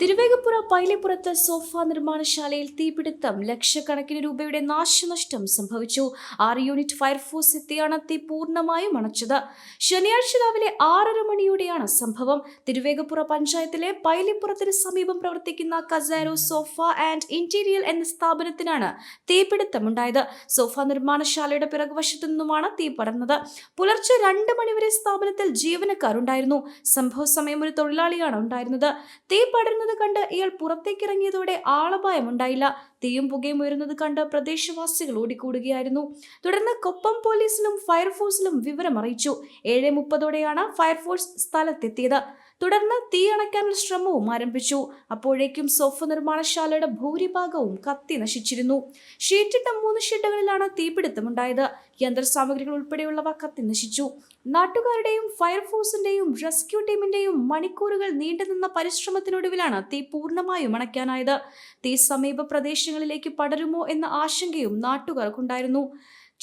Thiruvegappura പൈലിപ്പുറത്ത് sofa നിർമ്മാണശാലയിൽ തീപിടുത്തം ലക്ഷക്കണക്കിന് രൂപയുടെ നാശനഷ്ടം സംഭവിച്ചു. ആറ് യൂണിറ്റ് ഫയർഫോഴ്സ് എത്തിയാണ് തീ പൂർണമായും അണച്ചത്. ശനിയാഴ്ച രാവിലെ ആറര മണിയോടെയാണ് സംഭവം. തിരുവേഗപ്പുറ പഞ്ചായത്തിലെ പൈലിപ്പുറത്തിന് സമീപം പ്രവർത്തിക്കുന്ന കസാരോ സോഫ ആൻഡ് ഇന്റീരിയൽ എന്ന സ്ഥാപനത്തിനാണ് തീപിടുത്തമുണ്ടായത്. സോഫ നിർമ്മാണശാലയുടെ പിറകുവശത്തു നിന്നുമാണ് തീ പടർന്നത്. പുലർച്ചെ രണ്ട് മണിവരെ സ്ഥാപനത്തിൽ ജീവനക്കാരുണ്ടായിരുന്നു. സംഭവ സമയം ഒരു തൊഴിലാളിയാണ് ഉണ്ടായിരുന്നത്. തീ പടരുന്നത് കണ്ട് ഇയാൾ പുറത്തേക്കിറങ്ങിയതോടെ ആളപായം ഉണ്ടായില്ല. തീയും പുകയും ഉയരുന്നത് കണ്ട് പ്രദേശവാസികൾ ഓടിക്കൂടുകയായിരുന്നു. തുടർന്ന് കൊപ്പം പോലീസിലും ഫയർഫോഴ്സിലും വിവരം അറിയിച്ചു ഏഴ് മുപ്പതോടെയാണ് ഫയർഫോഴ്സ് സ്ഥലത്തെത്തിയത്. തുടർന്ന് തീ അണയ്ക്കാനുള്ള ശ്രമവും ആരംഭിച്ചു. അപ്പോഴേക്കും സോഫ നിർമ്മാണശാലയുടെ ഭൂരിഭാഗവും കത്തി നശിച്ചിരുന്നു. ഷീറ്റിട്ട മൂന്ന് ഷെഡുകളിലാണ് തീപിടുത്തമുണ്ടായത്. യന്ത്രസാമഗ്രികൾ ഉൾപ്പെടെയുള്ളവ കത്തി നശിച്ചു. നാട്ടുകാരുടെയും ഫയർഫോഴ്സിന്റെയും റെസ്ക്യൂ ടീമിന്റെയും മണിക്കൂറുകൾ നീണ്ടുനിന്ന പരിശ്രമത്തിനൊടുവിലാണ് തീ പൂർണമായും അണയ്ക്കാനായത്. തീ സമീപ പ്രദേശങ്ങളിലേക്ക് പടരുമോ എന്ന ആശങ്കയും നാട്ടുകാർക്കുണ്ടായിരുന്നു.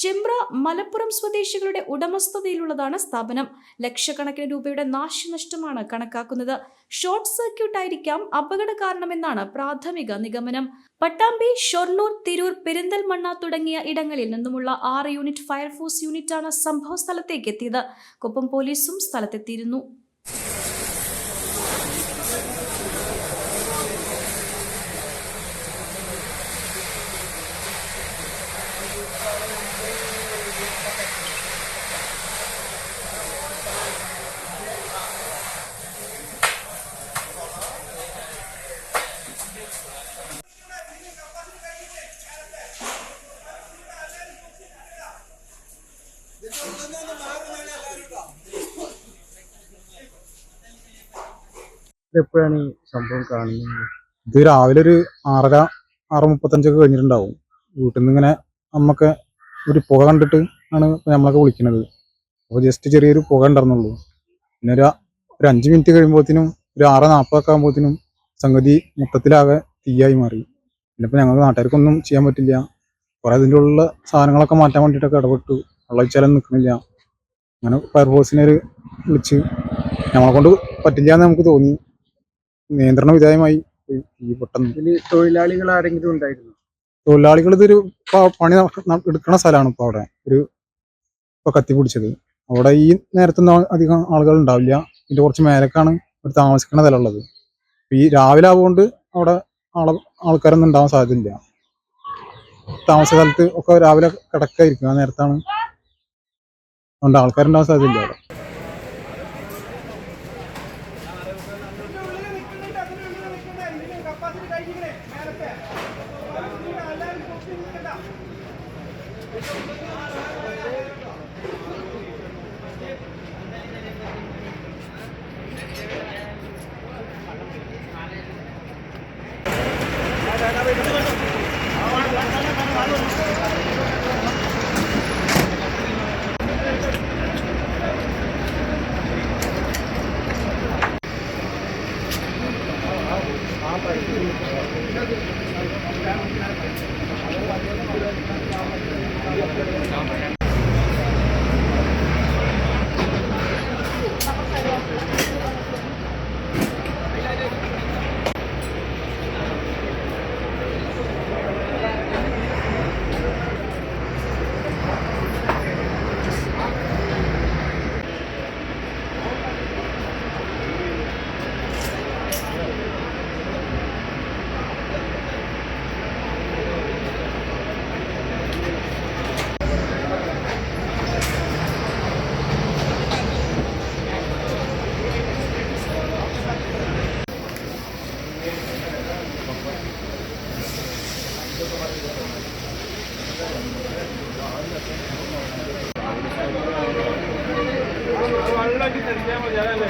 ചെമ്പ്ര മലപ്പുറം സ്വദേശികളുടെ ഉടമസ്ഥതയിലുള്ളതാണ് സ്ഥാപനം. ലക്ഷക്കണക്കിന് രൂപയുടെ നാശനഷ്ടമാണ് കണക്കാക്കുന്നത്. ഷോർട്ട് സർക്യൂട്ട് ആയിരിക്കാം അപകട കാരണമെന്നാണ് പ്രാഥമിക നിഗമനം. പട്ടാമ്പി ഷൊർണൂർ തിരൂർ പെരിന്തൽമണ്ണ തുടങ്ങിയ ഇടങ്ങളിൽ നിന്നുമുള്ള ആറ് യൂണിറ്റ് ഫയർഫോഴ്സ് യൂണിറ്റാണ് സംഭവ സ്ഥലത്തേക്ക് എത്തിയത്. കൊപ്പം പോലീസും സ്ഥലത്തെത്തിയിരുന്നു. എപ്പോഴാണ് ഈ സംഭവം കാണുന്നത്? ഇത് രാവിലെ ഒരു ആറര ആറ് മുപ്പത്തഞ്ചൊക്കെ കഴിഞ്ഞിട്ടുണ്ടാവും. വീട്ടിൽ നിന്ന് ഇങ്ങനെ അമ്മയ്ക്ക് ഒരു പുക കണ്ടിട്ട് ആണ് നമ്മളൊക്കെ വിളിക്കുന്നത് അപ്പോൾ ജസ്റ്റ് ചെറിയൊരു പുക ഉണ്ടായിരുന്നുള്ളൂ പിന്നെ ഒരു ഒരു അഞ്ച് മിനിറ്റ് കഴിയുമ്പോഴത്തേനും ഒരു ആറ് നാൽപ്പതൊക്കെ ആകുമ്പോഴത്തേനും സംഗതി മൊത്തത്തിലാകെ തീയായി മാറി. പിന്നെ ഇപ്പൊ ഞങ്ങൾക്ക് നാട്ടുകാർക്കൊന്നും ചെയ്യാൻ പറ്റില്ല. കുറെ അതിന്റെ ഉള്ള സാധനങ്ങളൊക്കെ മാറ്റാൻ വേണ്ടിയിട്ടൊക്കെ ഇടപെട്ടു. വെള്ളച്ചാലും നിൽക്കുന്നില്ല അങ്ങനെ ഫയർഫോഴ്സിനെ ഒരു വിളിച്ച് ഞങ്ങളെ കൊണ്ട് പറ്റില്ല എന്ന് നമുക്ക് തോന്നി. നിയന്ത്രണ വിധേയമായി ഈ പെട്ടെന്ന് തൊഴിലാളികൾ ആരെങ്കിലും ഉണ്ടായിരുന്നു? തൊഴിലാളികൾ ഇതൊരു പണി എടുക്കുന്ന എടുക്കണ സ്ഥലമാണ് ഇപ്പൊ അവിടെ. ഒരു ഇപ്പൊ കത്തി പിടിച്ചത്. അവിടെ ഈ നേരത്തൊന്നും അധികം ആളുകൾ ഉണ്ടാവില്ല. ഇതിന്റെ കുറച്ച് മേലക്കാണ് ഒരു താമസിക്കുന്ന സ്ഥലമുള്ളത് ഉള്ളത് ഈ രാവിലെ ആവുകൊണ്ട് അവിടെ ആളെ ആൾക്കാരൊന്നും ഉണ്ടാവാൻ സാധ്യതയില്ല. താമസ സ്ഥലത്ത് ഒക്കെ രാവിലെ കിടക്കായിരിക്കും. ആ നേരത്താണ് അതുകൊണ്ട് ആൾക്കാരുണ്ടാവാൻ സാധ്യതയില്ല അവിടെ. അല്ലാതെ ఆ വെള്ളം തിരിച്ചാൽ മതി അതല്ലേ